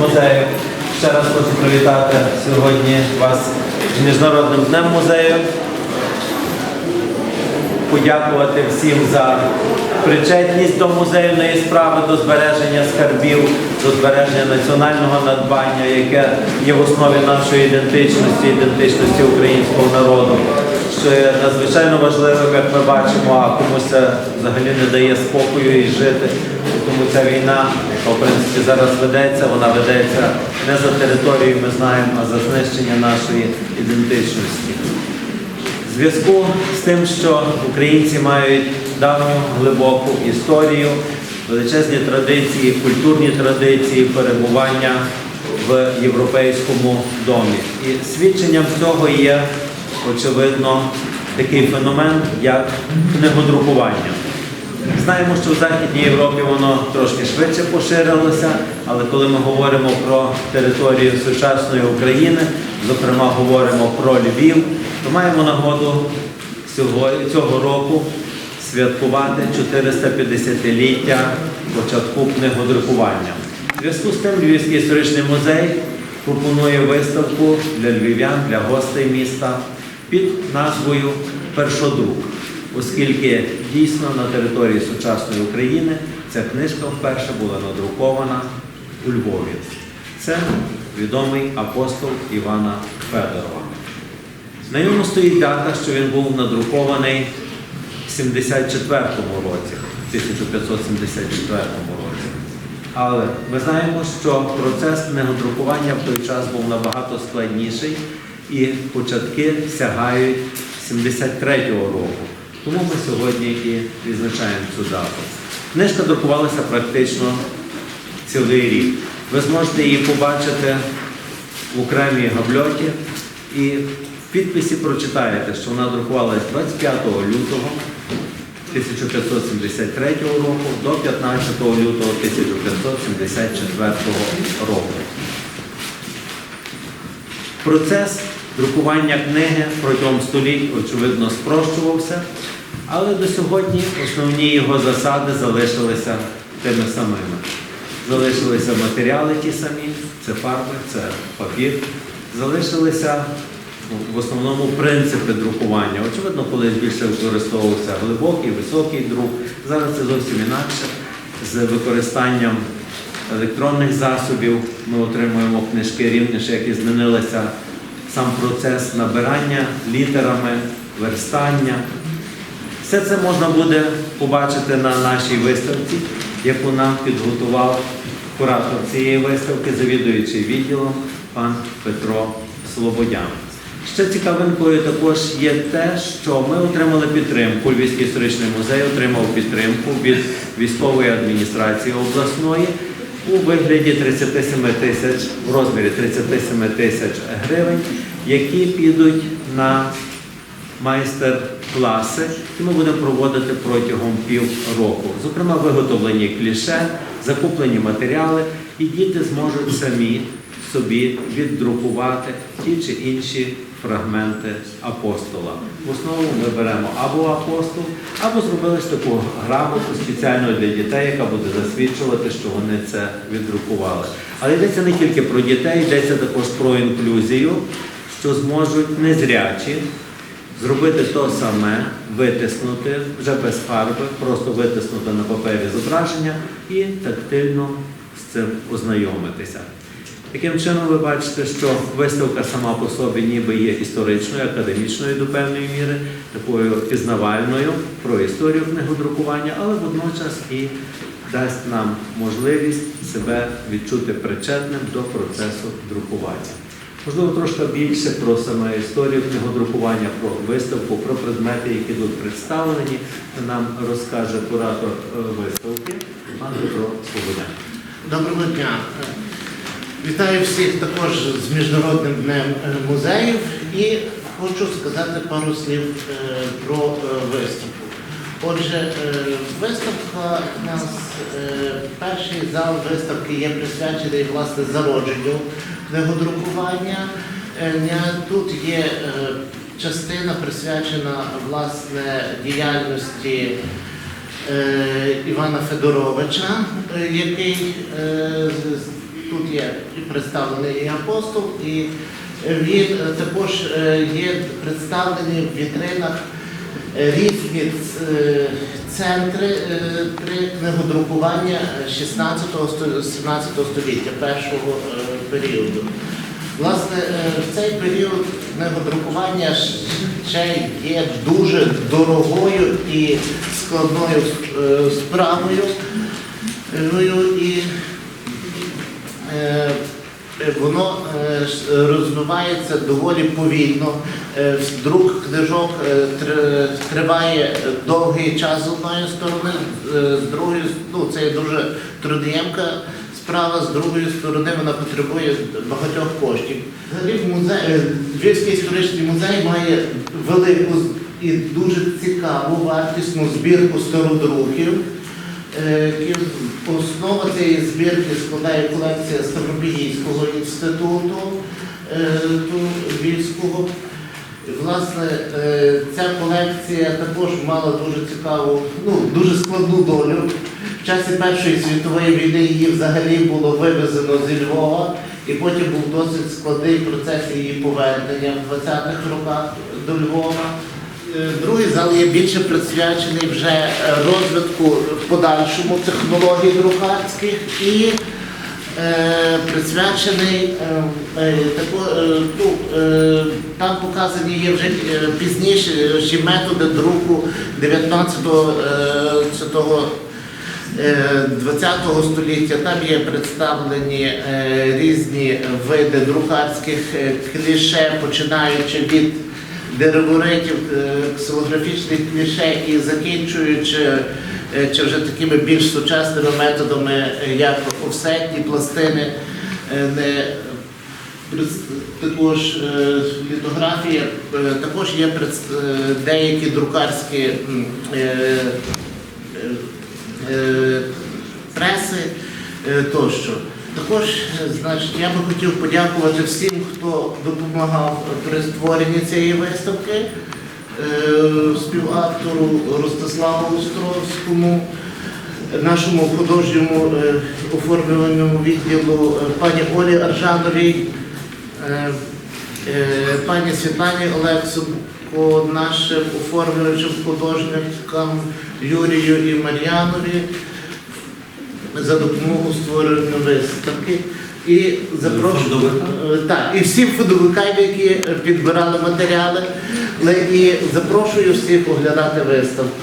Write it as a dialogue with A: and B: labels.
A: музею. Ще раз хочу привітати сьогодні вас з Міжнародним днем музею. Подякувати всім за причетність до музейної справи, до збереження скарбів, до збереження національного надбання, яке є в основі нашої ідентичності, ідентичності українського народу. Що є надзвичайно важливим, як ми бачимо, а комусь взагалі не дає спокою і жити. Тому ця війна, яка в принципі зараз ведеться, вона ведеться не за територією, ми знаємо, а за знищення нашої ідентичності. В зв'язку з тим, що українці мають давню глибоку історію, величезні традиції, культурні традиції перебування в європейському домі. І свідченням цього є, очевидно, такий феномен, як книгодрукування. Знаємо, що в Західній Європі воно трошки швидше поширилося, але коли ми говоримо про територію сучасної України, зокрема говоримо про Львів, то маємо нагоду цього, року святкувати 450-ліття початку книгодрукування. У зв'язку з тим Львівський історичний музей пропонує виставку для львів'ян, для гостей міста під назвою Першодрук, оскільки дійсно на території сучасної України ця книжка вперше була надрукована у Львові. Це відомий апостол Івана Федорова. На ньому стоїть дата, що він був надрукований в 74-му році, 1574 році. Але ми знаємо, що процес книгодрукування в той час був набагато складніший і початки сягають 73-го року. Тому ми сьогодні і відзначаємо цю дату. Книжка друкувалася практично цілий рік. Ви зможете її побачити в окремій габльоті і в підписі прочитаєте, що вона друкувалась 25 лютого 1573 року до 15 лютого 1574 року. Процес друкування книги протягом століть, очевидно, спрощувався, але до сьогодні основні його засади залишилися тими самими. Залишилися матеріали ті самі, це фарби, це папір. Залишилися ну, в основному принципи друкування. Очевидно, колись більше використовувався глибокий, високий друк. Зараз це зовсім інакше. З використанням електронних засобів ми отримуємо книжки рівніше, як і змінилися сам процес набирання літерами, верстання. Все це можна буде побачити на нашій виставці, яку нам підготував куратор цієї виставки, завідуючий відділом пан Петро Слободян. Ще цікавинкою також є те, що ми отримали підтримку. Львівський історичний музей отримав підтримку від військової адміністрації обласної у вигляді 37 тисяч, в розмірі 37 тисяч гривень, які підуть на майстер-класи, які ми будемо проводити протягом півроку. Зокрема, виготовлені кліше, закуплені матеріали, і діти зможуть самі собі віддрукувати ті чи інші фрагменти апостола. В основному ми беремо або апостол, або зробили таку грамоту спеціально для дітей, яка буде засвідчувати, що вони це віддрукували. Але йдеться не тільки про дітей, йдеться також про інклюзію, що зможуть незрячі зробити то саме, витиснути вже без фарби, просто витиснути на папері зображення і тактильно з цим ознайомитися. Таким чином, ви бачите, що виставка сама по собі ніби є історичною, академічною до певної міри, такою пізнавальною про історію книгодрукування, але водночас і дасть нам можливість себе відчути причетним до процесу друкування. Можливо, трошки більше про саме історію книгодрукування, про виставку, про предмети, які тут представлені, нам розкаже куратор е, виставки пан Петро Свободян.
B: Доброго дня. Вітаю всіх також з Міжнародним днем е, музеїв і хочу сказати пару слів е, про виставку. Отже, виставка у нас, перший зал виставки є присвячений власне зародженню книгодрукування. Е, Тут є е, частина присвячена власне діяльності е, Івана Федоровича, який тут є представлений і апостол, і він також є представлений в вітринах е, різні е, центри е, при книгодрукування 16-17 століття, першого е, періоду. Власне, в цей період книгодрукування ще є дуже дорогою і складною справою. І воно е, розвивається доволі повільно. Е, Друк книжок е, триває довгий час з одної сторони, е, з другої ну, це є дуже трудоємка справа, з другої сторони вона потребує багатьох коштів. Взагалі музей, е, Львівський історичний музей має велику і дуже цікаву вартісну збірку стародруків. Е, Основа цієї збірки складає колекція Ставропігійського інституту е, Львівського. Власне, е, ця колекція також мала дуже цікаву, ну, дуже складну долю. В часі Першої світової війни її взагалі було вивезено зі Львова, і потім був досить складний процес її повернення в 20-х роках до Львова. Е, Другий зал є більше присвячений вже е, розвитку подальшому технологій друкарських і е, присвячений е, е, тако, е, ну, е, там показані є вже пізніше методи друку 19-го е, це того, е, 20-го століття. Там є представлені е, різні види друкарських кліше, починаючи від дереворитів, е, ксилографічних кліше і закінчуючи е, чи вже такими більш сучасними методами, е, як офсетні пластини, не також літографія, також є деякі друкарські преси тощо. Також, е, значить, я би хотів подякувати всім, хто допомагав при створенні цієї виставки, е, співавтору Ростиславу Островському, нашому художньому е, оформлювальному відділу пані Олі Аржановій, пані Світлані Олексенко, нашим оформлюючим художникам Юрію і Мар'янові за допомогу створення виставки. І
A: Фондовикам?
B: Е, так, і всім фудовикам, які підбирали матеріали, і запрошую всіх оглядати виставку.